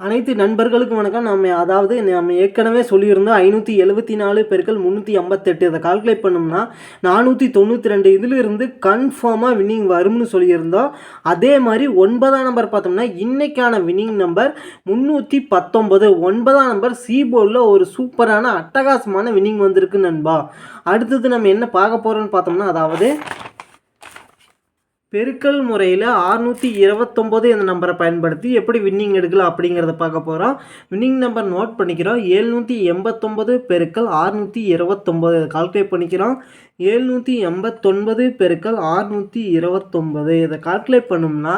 அனைத்து நண்பர்களுக்கும் வணக்கம். நம்ம அதாவது நம்ம ஏற்கனவே சொல்லியிருந்தோம் ஐநூற்றி எழுபத்தி நாலு பெருக்கள் முந்நூற்றி ஐம்பத்தெட்டு இதை கால்குலேட் பண்ணோம்னா நானூற்றி தொண்ணூற்றி ரெண்டு இதிலிருந்து கன்ஃபார்மாக வின்னிங் வரும்னு சொல்லியிருந்தோம். அதே மாதிரி ஒன்பதாம் நம்பர் பார்த்தோம்னா இன்றைக்கான வின்னிங் நம்பர் முந்நூற்றி பத்தொம்பது ஒன்பதாம் நம்பர் சி போர்டில் ஒரு சூப்பரான அட்டகாசமான வின்னிங் வந்திருக்கு நண்பா. அடுத்தது நம்ம என்ன பார்க்க போகிறோம்னு பார்த்தோம்னா அதாவது பெருக்கல் முறையில் ஆறுநூற்றி இருபத்தொம்போது இந்த நம்பரை பயன்படுத்தி எப்படி வின்னிங் எடுக்கலாம் அப்படிங்கிறத பார்க்க போகிறோம் வின்னிங் நம்பர் நோட் பண்ணிக்கிறோம். ஏழ்நூற்றி எண்பத்தொம்பது பெருக்கல் ஆறுநூற்றி இருபத்தொம்போது கால்குலேட் பண்ணிக்கிறோம். ஏழ்நூற்றி எண்பத்தொன்பது பெருக்கல் ஆறுநூற்றி இருபத்தொம்பது இதை கால்குலேட் பண்ணோம்னா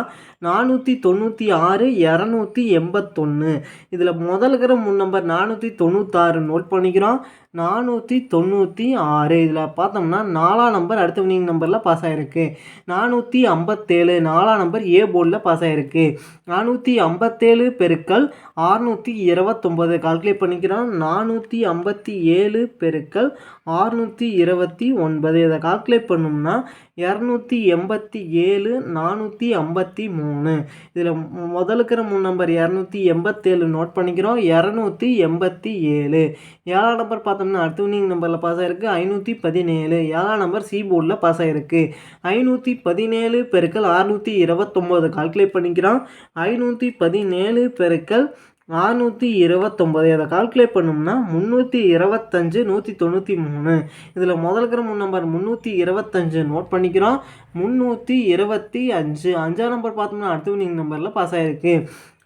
நானூற்றி தொண்ணூற்றி ஆறு இரநூத்தி எண்பத்தொன்று இதில் முதல் இருக்கிற முன் நம்பர் நானூற்றி தொண்ணூத்தாறு நோட் பண்ணிக்கிறோம். நானூற்றி தொண்ணூற்றி ஆறு. இதில் பார்த்தோம்னா நாலாம் நம்பர் அடுத்த வினிங் நம்பரில் பாஸ் ஆகிருக்கு நானூற்றி ஐம்பத்தேழு நாலாம் நம்பர் ஏ போர்டில் பாஸ் ஆகிருக்கு நானூற்றி ஐம்பத்தேழு பெருக்கல் ஆறுநூற்றி இருபத்தொம்போது. கால்குலேட் பண்ணிக்கிறோம். நானூற்றி ஐம்பத்தி ஏழு பெருக்கல் ஆறுநூற்றி இருபத்தி ஒன்பது. இதை கால்குலேட் பண்ணோம்னா இரநூத்தி எண்பத்தி ஏழு நானூற்றி ஐம்பத்தி மூணு. இதில் முதலுக்கிற மூணு நம்பர் இரநூத்தி எண்பத்தேழு நோட் பண்ணிக்கிறோம். இரநூத்தி எண்பத்தி ஏழு. ஏழாம் நம்பர் பார்த்தோம்னா அடுத்த வினிங் நம்பரில் பாஸ் ஆகிருக்கு ஐநூற்றி பதினேழு. ஏழாம் நம்பர் சி போர்டில் பாஸ் ஆகிருக்கு ஐநூற்றி பதினேழு பெருக்கள் அறுநூற்றி இருபத்தொம்போது. கால்குலேட் பண்ணிக்கிறோம். ஐநூற்றி பதினேழு பெருக்கள் நானூற்றி இருபத்தொம்போது. அதை கால்குலேட் பண்ணோம்னா முந்நூற்றி இருபத்தஞ்சு நூற்றி தொண்ணூற்றி மூணு. இதில் முதல் இருக்கிற மூணு நம்பர் முந்நூற்றி இருபத்தஞ்சு நோட் பண்ணிக்கிறோம். முந்நூற்றி இருபத்தி அஞ்சு. அஞ்சாம் நம்பர் பார்த்தோம்னா அடுத்த வினிங் நம்பரில் பாஸ் ஆகிருக்கு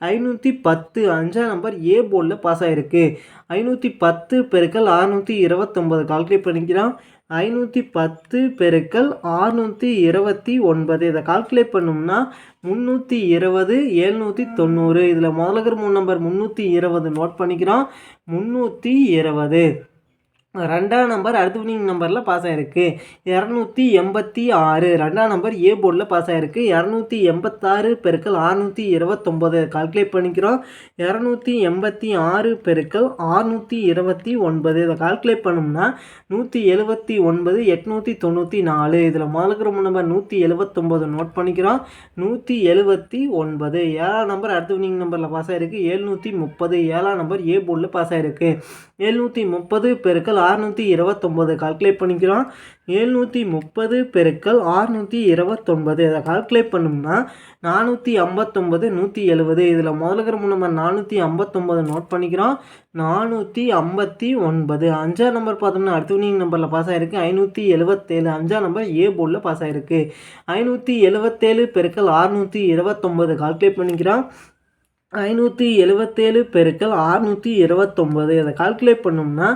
ஐநூற்றி பத்து அஞ்சாம் நம்பர் ஏ போர்டில் பாஸ் ஆகிருக்கு ஐநூற்றி பத்து பெருக்கள் அறுநூற்றி இருபத்தொம்போது கால்குலேட் பண்ணிக்கிறோம் ஐநூற்றி பத்து பெருக்கள் ஆறுநூற்றி இருபத்தி ஒன்பது. இதை கால்குலேட் பண்ணோம்னா முந்நூற்றி இருபது எழுநூற்றி தொண்ணூறு. இதில் முதல்ல மூணு நம்பர் முந்நூற்றி இருபது நோட் பண்ணிக்கிறோம் முந்நூற்றி இருபது. ரெண்டாம் நம்பர் அடுத்த வினிங் நம்பரில் பாஸ் ஆகிருக்கு இரநூத்தி எண்பத்தி ஆறு. ரெண்டாம் நம்பர் ஏ போர்டில் பாஸ் ஆகிருக்கு இரநூத்தி எண்பத்தாறு பெருக்கல் அறுநூற்றி இருபத்தொம்போது. கால்குலேட் பண்ணிக்கிறோம். இரநூத்தி எண்பத்தி ஆறு பெருக்கல் அறுநூற்றி இருபத்தி ஒன்பது. இதை கால்குலேட் பண்ணோம்னா நூற்றி எழுபத்தி ஒன்பது எட்நூற்றி தொண்ணூற்றி நாலு. இதில் முதலுக்கிற நம்பர் நூற்றி எழுபத்தொம்போது நோட் பண்ணிக்கிறோம். நூற்றி எழுபத்தி ஒன்பது. ஏழாம் நம்பர் அடுத்த வினிங் நம்பரில் பாஸ் ஆகிருக்கு எழுநூற்றி முப்பது. ஏழாம் நம்பர் ஏ போர்டில் பாஸ் ஆகிருக்கு எழுநூற்றி முப்பது பெருக்கல் அறநூற்றி இருபத்தொம்போது கால்குலேட் பண்ணிக்கிறோம். எழுநூற்றி முப்பது பெருக்கல் ஆறுநூற்றி இருபத்தொன்பது இதை கால்குலேட் பண்ணோம்னா நானூற்றி ஐம்பத்தொம்பது நூற்றி எழுபது. இதில் முதலுக்கிற நம்பர் நானூற்றி ஐம்பத்தொம்பது நோட் பண்ணிக்கிறோம். நானூற்றி ஐம்பத்தி ஒன்பது. அஞ்சாம் நம்பர் பார்த்தோம்னா அடுத்த வினிங் நம்பரில் பாஸ் ஆகிருக்கு ஐநூற்றி எழுபத்தேழு. அஞ்சாம் நம்பர் ஏ போர்டில் பாஸ் ஆகிருக்கு ஐநூற்றி எழுபத்தேழு பெருக்கல் ஆறுநூற்றி இருபத்தொம்பது கால்குலேட் பண்ணிக்கிறோம். ஐநூற்றி எழுபத்தேழு பெருக்கள் அறுநூற்றி இருபத்தொம்பது. இதை கால்குலேட் பண்ணோம்னா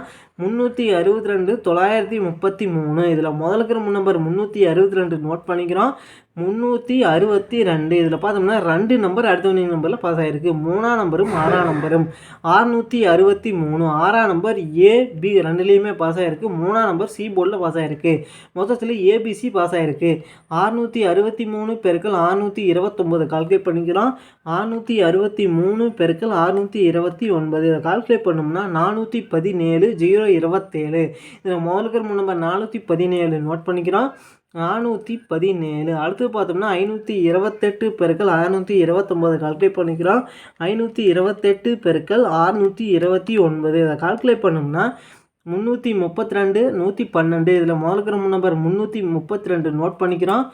முந்நூற்றி அறுபத்தி ரெண்டு தொள்ளாயிரத்தி முப்பத்தி மூணு. இதில் முதலுக்கிற நம்பர் முந்நூற்றி அறுபத்தி ரெண்டு நோட் பண்ணிக்கிறோம். முந்நூற்றி அறுபத்தி ரெண்டு. இதில் பார்த்தோம்னா ரெண்டு நம்பர் அடுத்த வினிங் நம்பரில் பாஸ் ஆகிருக்கு மூணாம் நம்பரும் ஆறாம் நம்பரும் ஆறுநூற்றி அறுபத்தி மூணு. ஆறாம் நம்பர் ஏ பி ரெண்டுலேயுமே பாஸ் ஆகிருக்கு மூணாம் நம்பர் சி போர்டில் பாஸ் ஆகிருக்கு மொத்தத்தில் ஏபிசி பாஸ் ஆகிருக்கு ஆறுநூற்றி அறுபத்தி மூணு பெருக்கள் ஆறுநூற்றி இருபத்தொம்போது கால்குலேட் பண்ணிக்கிறோம். ஆறுநூற்றி அறுபத்தி மூணு பெருக்கள் ஆறுநூற்றி இருபத்தி ஒன்பது. இதை கால்குலேட் பண்ணோம்னா நானூற்றி பதினேழு ஜீரோ இருபத்தேழு. இதில் முதலுக்கிற நம்பர் நானூற்றி பதினேழு நோட் பண்ணிக்கிறோம். நானூற்றி பதினேழு. அடுத்து பார்த்தோம்னா ஐநூற்றி இருபத்தெட்டு பெருக்கள் அறநூற்றி இருபத்தொம்போது கால்குலேட் பண்ணிக்கிறோம். ஐநூற்றி இருபத்தெட்டு பெருக்கள் அறுநூற்றி இருபத்தி ஒன்பது. இதை கால்குலேட் பண்ணோம்னா முந்நூற்றி முப்பத்தி ரெண்டு நூற்றி பன்னெண்டு. இதில் முதல்கிற நம்பர் முந்நூற்றி முப்பத்தி ரெண்டு நோட் பண்ணிக்கிறோம்.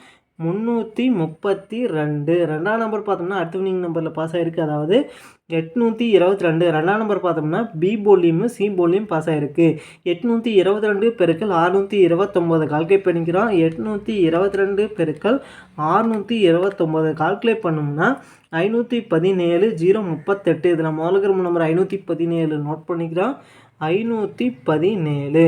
முந்நூற்றி முப்பத்தி ரெண்டு. ரெண்டாம் நம்பர் பார்த்தோம்னா அடுத்த வினிங் நம்பரில் பாஸ் ஆகிருக்கு அதாவது எட்நூற்றி இருபத்தி ரெண்டு. ரெண்டாம் நம்பர் பார்த்தோம்னா பி போலியும் சி போலியும் பாஸ் ஆகிருக்கு எட்நூற்றி இருபத்தி ரெண்டு பெருக்கள் அறுநூற்றி இருபத்தொம்போது. கால்குலேட் பண்ணிக்கிறோம். எட்நூற்றி இருபத்தி ரெண்டு பெருக்கள் அறுநூற்றி இருபத்தொம்போது. கால்குலேட் பண்ணோம்னா ஐநூற்றி பதினேழு ஜீரோ முப்பத்தெட்டு. இதில் முதல்கிற நம்பர் ஐநூற்றி பதினேழு நோட் பண்ணிக்கிறோம். ஐநூற்றி பதினேழு.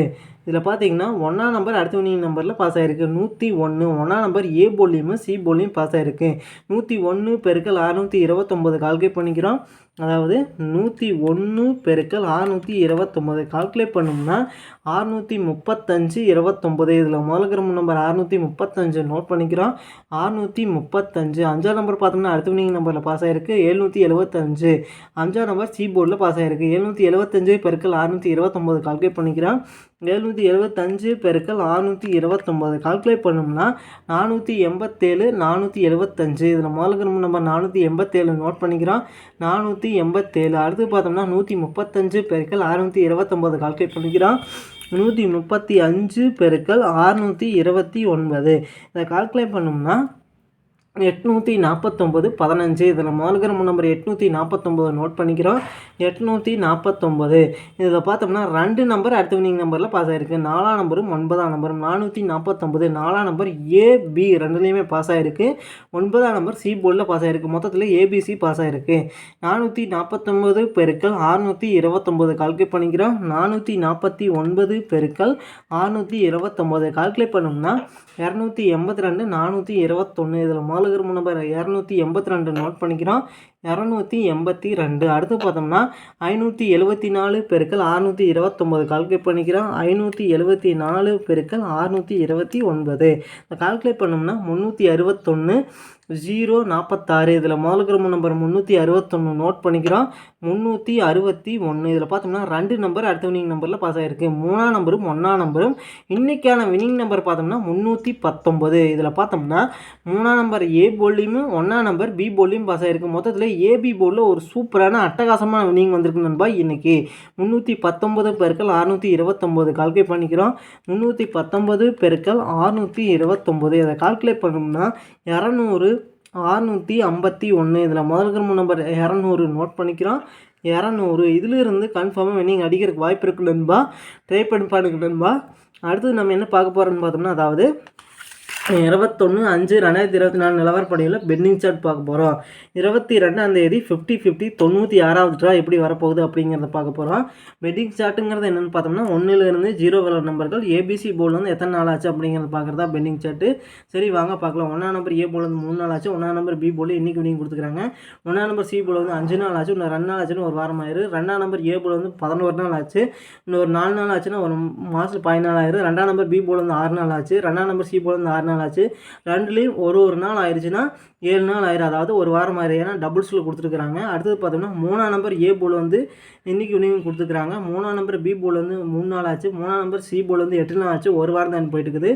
இதில் பார்த்தீங்கன்னா ஒன்றாம் நம்பர் அடுத்த வினிங் நம்பரில் பாஸ் ஆகிருக்கு நூற்றி ஒன்று ஒன்றாம் நம்பர் ஏ போலியும் சி போலியும் பாஸ் ஆகிருக்கு நூற்றி ஒன்று பெருக்கல் அறுநூற்றி இருபத்தொம்போது கால்குலேட் பண்ணிக்கிறோம். அதாவது நூற்றி ஒன்று பெருக்கல் அறுநூற்றி இருபத்தொம்போது கால்குலேட் பண்ணோம்னா அறுநூற்றி முப்பத்தஞ்சு இருபத்தொம்போது இதில் முதல்கிற நம்பர் அறுநூற்றி முப்பத்தஞ்சு நோட் பண்ணிக்கிறோம். அறுநூற்றி முப்பத்தஞ்சு. அஞ்சாம் நம்பர் பார்த்தோம்னா அடுத்த வினிங் நம்பரில் பாஸ் ஆகிருக்கு எழுநூற்றி எழுபத்தஞ்சு. அஞ்சாம் நம்பர் சி போர்டில் பாஸ் ஆகிருக்கு எழுநூற்றி எழுபத்தஞ்சு பெருக்கல் அறுநூற்றி இருபத்தொம்போது கால்குலேட் பண்ணிக்கிறோம். எழுநூற்றி எழுபத்தஞ்சு பெருக்கல் ஆறுநூற்றி இருபத்தொம்போது. கால்குலேட் பண்ணோம்னா நானூற்றி எண்பத்தேழு நானூற்றி எழுபத்தஞ்சு இதில் முதல்ல நம்ம நானூற்றி எண்பத்தேழு நோட் பண்ணிக்கிறோம். நானூற்றி எண்பத்தேழு. அடுத்து பார்த்தோம்னா நூற்றி முப்பத்தஞ்சு பெருக்கல் அறுநூற்றி இருபத்தொம்போது. கால்குலேட் பண்ணிக்கிறோம். நூற்றி முப்பத்தி அஞ்சு பெருக்கல் ஆறுநூற்றி இருபத்தி ஒன்பது. இதை கால்குலேட் பண்ணோம்னா எட்நூற்றி நாற்பத்தொம்பது பதினஞ்சு. இதில் முதல்கிற நம்பர் எட்நூற்றி நாற்பத்தொம்பது நோட் பண்ணிக்கிறோம். எட்நூற்றி நாற்பத்தொம்பது இதில் பார்த்தோம்னா ரெண்டு நம்பர் அடுத்த வினிங் நம்பரில் பாஸ் ஆகிருக்கு நாலாம் நம்பரும் ஒன்பதாம் நம்பரும் நானூற்றி நாற்பத்தொம்பது நாலாம் நம்பர் ஏபி ரெண்டுலேயுமே பாஸ் ஆகிருக்கு ஒன்பதாம் நம்பர் சி போர்டில் பாஸ் ஆகிருக்கு மொத்தத்தில் ஏபிசி பாஸ் ஆகிருக்கு நானூற்றி நாற்பத்தொம்பது பெருக்கள் ஆறுநூற்றி இருபத்தொம்போது. கால்குலேட் பண்ணிக்கிறோம். நானூற்றி நாற்பத்தி ஒன்பது பெருக்கள் ஆறுநூற்றி இருபத்தொம்போது. கால்குலேட் பண்ணோம்னா இரநூத்தி எண்பத்தி ரெண்டு நானூற்றி இருபத்தொன்று இதில் மாலுகர் நம்பர் இரநூத்தி எண்பத்தி ரெண்டு நோட் பண்ணிக்கிறோம். இரநூத்தி எண்பத்தி ரெண்டு. அடுத்து பார்த்தோம்னா ஐநூற்றி எழுபத்தி நாலு பெருக்கள் அறுநூற்றி இருபத்தொம்போது. கால்குலேட் பண்ணிக்கிறோம். ஐநூற்றி எழுபத்தி நாலு பெருக்கள் அறுநூற்றி இருபத்தி ஒன்பது. இந்த கால்குலேட் பண்ணோம்னா முந்நூற்றி அறுபத்தொன்று ஜீரோ நாற்பத்தாறு இதில் முதல்கிரம நம்பர் முந்நூற்றி அறுபத்தொன்று நோட் பண்ணிக்கிறோம். முந்நூற்றி அறுபத்தி ஒன்று இதில் பார்த்தோம்னா ரெண்டு நம்பர் அடுத்த வினிங் நம்பரில் பாஸ் ஆகிருக்கு மூணாம் நம்பரும் ஒன்றாம் நம்பரும் இன்றைக்கான வினிங் நம்பர் பார்த்தோம்னா முந்நூற்றி பத்தொம்பது. இதில் பார்த்தோம்னா மூணாம் நம்பர் ஏ போலியும் ஒன்றாம் நம்பர் பி போலியும் பாஸ் ஆகிருக்கு மொத்தத்தில் ஏபி போர்டில் ஒரு சூப்பரான அட்டகாசமான வினிங் வந்திருக்கு நண்பா. இன்றைக்கி முந்நூற்றி பத்தொம்பது பெருக்கள் அறுநூற்றி இருபத்தொம்போது கால்குலேட் பண்ணிக்கிறோம். முந்நூற்றி பத்தொம்பது பெருக்கள் அறுநூற்றி இருபத்தொம்போது இதை கால்குலேட் பண்ணோம்னா இரநூறு அறுநூற்றி ஐம்பத்தி ஒன்று இதில் முதல் கிரம நம்பர் இரநூறு நோட் பண்ணிக்கிறோம். இரநூறு. இதிலிருந்து கன்ஃபார்மாக வின்னிங் அடிக்கிறதுக்கு வாய்ப்பு இருக்கு நண்பா. ட்ரை பண்ணி பாருங்க நண்பா. அடுத்தது நம்ம என்ன பார்க்க போகிறோம்னு பார்த்தோம்னா அதாவது இருபத்தொன்று அஞ்சு ரெண்டாயிரத்தி இருபத்தி நாலு நிலவரப்படியில் பெண்டிங் சார்ட் பார்க்க போகிறோம் இருபத்தி ரெண்டாம் தேதி ஃபிஃப்டி ஃபிஃப்டி தொண்ணூற்றி ஆறாவது ட்ரா எப்படி வரப்போகுது அப்படிங்கிறத பார்க்க போகிறோம் பெண்டிங் சார்ட்டுங்கிறது என்னென்னு பார்த்தோம்னா ஒன்றிலிருந்து ஜீரோ வர நம்பர்கள் ஏபிசி போர்டு வந்து எத்தனை நாள் ஆச்சு அப்படிங்கிறத பார்க்குறதா பெண்டிங் சார்ட்டு சரி வாங்க பார்க்கலாம். ஒன்றாம் நம்பர் ஏ போர்டு வந்து மூணு நாள் ஆச்சு ஒன்றாம் நம்பர் பி போர்டு இன்றைக்கி வினிங் கொடுத்துருக்காங்க. ஒன்றாம் நம்பர் சி போர்டு வந்து அஞ்சு நாள் ஆச்சு இன்னும் ரெண்டு நாள் ஆச்சுன்னு ஒரு வாரம் ஆயிரு. ரெண்டாம் நம்பர் ஏ போர்டு வந்து பதினோரு நாள் ஆச்சு இன்னும் ஒரு நாலு நாள் ஆச்சுன்னா ஒரு மாதத்தில் பதினாலு ஆயிரும் ரெண்டாம் நம்பர் பி போர்டு வந்து ஆறு நாள் ஆச்சு ரெண்டாம் நம்பர் சி போர்டு வந்து ஆறு நாள் நாள் ஆச்சு ரெண்டுலேயும் ஒரு ஒரு நாள் ஆயிடுச்சுன்னா ஏழு நாள் ஆயிரும் அதாவது ஒரு வாரம் ஆயிரும் ஏன்னா டபுள்ஸில் கொடுத்துருக்குறாங்க அடுத்தது பார்த்தோம்னா மூணாம் நம்பர் ஏ போல் வந்து இன்றைக்கி யூனியும் கொடுத்துருக்குறாங்க மூணாம் நம்பர் பி போல் வந்து மூணு நாள் ஆச்சு மூணாம் நம்பர் சி போல் வந்து எட்டு நாள் ஆச்சு ஒரு வாரம் தான் போயிட்டு இருக்குது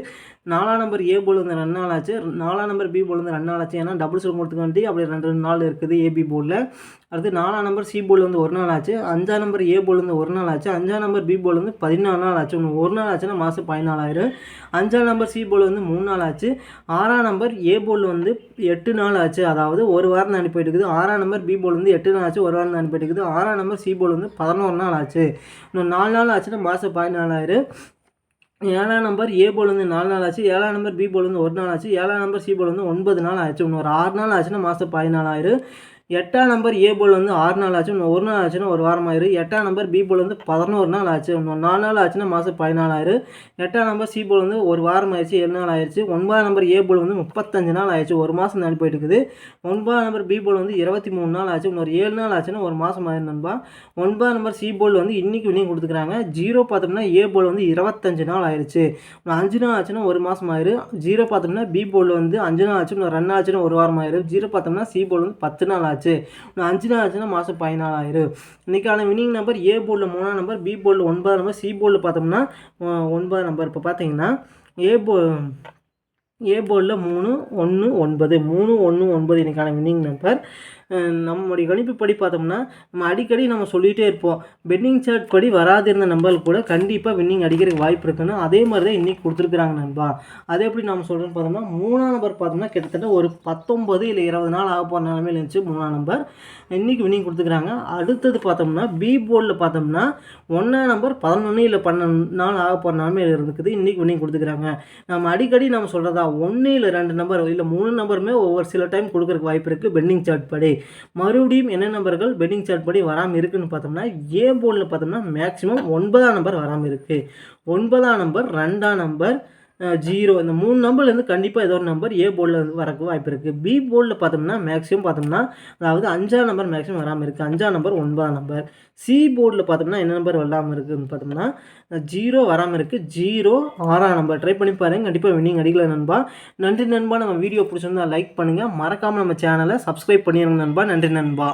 நாலாம் நம்பர் ஏ போல் வந்து ரெண்டு நாள் ஆச்சு நாலாம் நம்பர் பி போல் வந்து ரெண்டு நாள் ஆச்சு ஏன்னா டபுள்ஸில் கொடுத்துக்காண்டி அப்படி ரெண்டு ரெண்டு நாள் இருக்குது ஏபி போலில் அடுத்து நாலாம் நம்பர் சி போல் வந்து ஒரு நாள் ஆச்சு அஞ்சாம் நம்பர் ஏ போல் வந்து ஒரு நாள் ஆச்சு அஞ்சாம் நம்பர் பி போல் வந்து பதினாலு நாள் ஆச்சு ஒன்று ஒரு நாள் ஆச்சுன்னா மாதம் பதினாலாயிரம் அஞ்சாம் நம்பர் சி போல் வந்து மூணு நாள் ஆச்சு ஆறாம் நம்பர் ஏ போல் வந்து எட்டு நாள் ஆச்சு. அதாவது ஒரு வாரம் தான் அனுப்பிட்டு இருக்குது. ஆறாம் நம்பர் பி போல் வந்து எட்டு நாள் ஆச்சு ஒரு வாரம் தான் அனுப்பிட்டு இருக்குது. ஆறாம் நம்பர் சி போல் வந்து பதினோரு நாள் ஆச்சு. இன்னும் நாலு நாள் ஆச்சுன்னா மாதம் பதினாலாயிரம். ஏழாம் நம்பர் ஏ போல் வந்து நாலு நாள் ஆச்சு. ஏழாம் நம்பர் பி போல் வந்து ஒரு நாள் ஆச்சு. ஏழாம் நம்பர் சி போல் வந்து ஒன்பது நாள் ஆச்சு இன்னொரு ஆறு நாள் ஆச்சுன்னா மாதம் பதினாலாயிரம். எட்டாம் நம்பர் ஏ போல் வந்து ஆறு நாள் ஆச்சு இன்னும் ஒரு நாள் ஆச்சுன்னா ஒரு வாரம் ஆயிரும் எட்டாம் நம்பர் பி போல் வந்து பதினோரு நாள் ஆச்சு. இன்னும் நாலு நாள் ஆச்சுன்னா மாதம் பதினாலாயிரு எட்டாம் நம்பர் சி போல் வந்து ஒரு வாரம் ஆயிடுச்சு ஏழு நாள் ஆயிடுச்சு. ஒன்பதாம் நம்பர் ஏ போல் வந்து முப்பத்தஞ்சு நாள் ஆயிடுச்சு. ஒரு மாதம் தான் போயிட்டு இருக்குது ஒன்பதாம் நம்பர் பி போல் வந்து இருபத்தி மூணு நாள் ஆச்சு. இன்னொரு ஏழு நாள் ஆச்சுன்னா ஒரு மாதம் ஆயிரும் நண்பா. ஒன்பதாம் நம்பர் சி போல் வந்து இன்றைக்கி வினியும் கொடுத்துக்கிறாங்க. ஜீரோ பார்த்தோம்னா ஏ போல் வந்து இருபத்தஞ்சு நாள் ஆயிடுச்சு. அஞ்சு நாள் ஆச்சுன்னா ஒரு மாதம் ஆயிரும் ஜீரோ பார்த்தோம்னா பி போல் வந்து அஞ்சு நாள் ஆச்சு இன்னும் ரெண்டு நாள் ஆச்சுன்னா ஒரு வாரம் ஆயிரும் ஜீரோ பார்த்தோம்னா சி போல் வந்து பத்து நாள் ஆச்சு. ஆச்சு. இன்னும் அஞ்சு நாள் ஆச்சுன்னா மாதம் பதினாலாயிரம் இன்றைக்கான வினிங் நம்பர் ஏ போர்டில் மூணாம் நம்பர் பி போர்டில் ஒன்பதாம் நம்பர் சி போர்டில் பார்த்தோம்னா ஒன்பதாம் நம்பர் இப்போ பார்த்தீங்கன்னா ஏ போ ஏ போர்டில் மூணு ஒன்று ஒன்பது மூணு ஒன்று ஒன்பது இன்றைக்கான வின்னிங் நம்பர் நம்முடைய கணிப்புப்படி பார்த்தோம்னா நம்ம அடிக்கடி நம்ம சொல்லிகிட்டே இருப்போம். பெட்டிங் சார்ட் படி வராதிருந்த நம்பர்கள் கூட கண்டிப்பாக வின்னிங் அடிக்கிறதுக்கு வாய்ப்பு இருக்குன்னு அதே மாதிரி தான் இன்றைக்கி கொடுத்துருக்குறாங்க நண்பா. அதே எப்படி நம்ம சொல்கிறோன்னு பார்த்தோம்னா மூணாம் நம்பர் பார்த்தோம்னா கிட்டத்தட்ட ஒரு பத்தொம்பது இல்லை இருபது நாள் ஆக போகிற நிலமையில் இருந்துச்சு மூணாம் நம்பர் இன்றைக்கி வின்னிங் கொடுத்துருக்குறாங்க. அடுத்தது பார்த்தோம்னா பி போர்டில் பார்த்தோம்னா ஒன்றாம் நம்பர் பதினொன்று இல்லை பன்னெண்டு நாள் ஆக போகிற நிலமையில் இருக்குது. இன்றைக்கி வின்னிங் கொடுத்துக்கிறாங்க நம்ம அடிக்கடி நம்ம சொல்கிறதா ஒன்று இல்லை ரெண்டு நம்பர் இல்லை மூணு நம்பருமே ஒவ்வொரு சில டைம் கொடுக்குறக்கு வாய்ப்பு இருக்குது பெண்டிங் சார்ட் படி. மறுபடியும் என்ன நம்பர்கள்? பெட்டிங் சார்ட் படி வராமல் இருக்குன்னு பார்த்தோம்னா ஏ போர்டில் பார்த்தோம்னா மேக்ஸிமம் ஒன்பதாம் நம்பர் வராமல் இருக்குது ஒன்பதாம் நம்பர் ரெண்டாம் நம்பர் ஜீரோ. இந்த மூணு நம்பர்லேருந்து கண்டிப்பாக ஏதோ ஒரு நம்பர் ஏ போர்டில் வந்து வரக்கு வாய்ப்பு இருக்குது பி போர்டில் பார்த்தோம்னா மேக்ஸிமம் பார்த்தோம்னா அதாவது அஞ்சாம் நம்பர் மேக்ஸிமம் வராமல் இருக்குது அஞ்சாம் நம்பர் ஒன்பதாம் நம்பர் சி போர்டில் பார்த்தோம்னா என்ன நம்பர் வராமல் இருக்குதுன்னு பார்த்தோம்னா ஜீரோ வராமல் இருக்குது ஜீரோ ஆறாம் நம்பர் ட்ரை பண்ணி பாருங்கள் கண்டிப்பாக வின்னிங் அடிக்கல நண்பா. நன்றி நண்பா. நம்ம வீடியோ பிடிச்சிருந்தா லைக் பண்ணுங்கள் மறக்காமல் நம்ம சேனலை சப்ஸ்கிரைப் பண்ணிடுங்க நண்பா. நன்றி நண்பா.